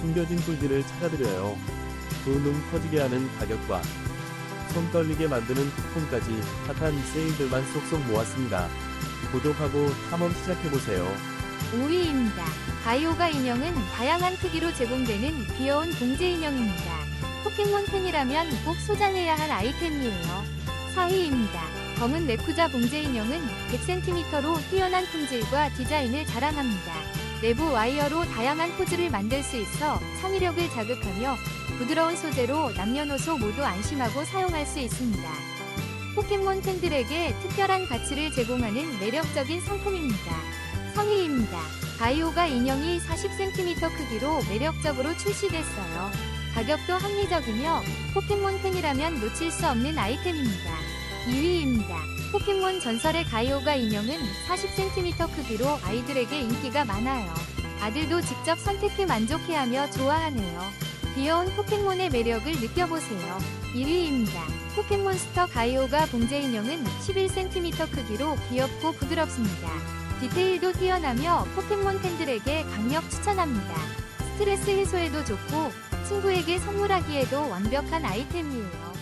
숨겨진 꿀들을 찾아드려요. 두눈 커지게 하는 가격과 손 떨리게 만드는 쿠폰까지 핫한 세일들만 쏙쏙 모았습니다. 구독하고 탐험 시작해보세요. 5위입니다. 가이오가 인형은 다양한 크기로 제공되는 귀여운 봉제 인형입니다. 포켓몬 팬이라면 꼭 소장해야 할 아이템이에요. 4위입니다. 검은 레쿠자 봉제 인형은 100cm로 뛰어난 품질과 디자인을 자랑합니다. 내부 와이어로 다양한 포즈를 만들 수 있어 창의력을 자극하며 부드러운 소재로 남녀노소 모두 안심하고 사용할 수 있습니다. 포켓몬 팬들에게 특별한 가치를 제공하는 매력적인 상품입니다. 3위입니다. 가이오가 인형이 40cm 크기로 매력적으로 출시됐어요. 가격도 합리적이며 포켓몬 팬이라면 놓칠 수 없는 아이템입니다. 2위입니다. 포켓몬 전설의 가이오가 인형은 40cm 크기로 아이들에게 인기가 많아요. 아들도 직접 선택해 만족해하며 좋아하네요. 귀여운 포켓몬의 매력을 느껴보세요. 1위입니다. 포켓몬스터 가이오가 봉제 인형은 11cm 크기로 귀엽고 부드럽습니다. 디테일도 뛰어나며 포켓몬 팬들에게 강력 추천합니다. 스트레스 해소에도 좋고 친구에게 선물하기에도 완벽한 아이템이에요.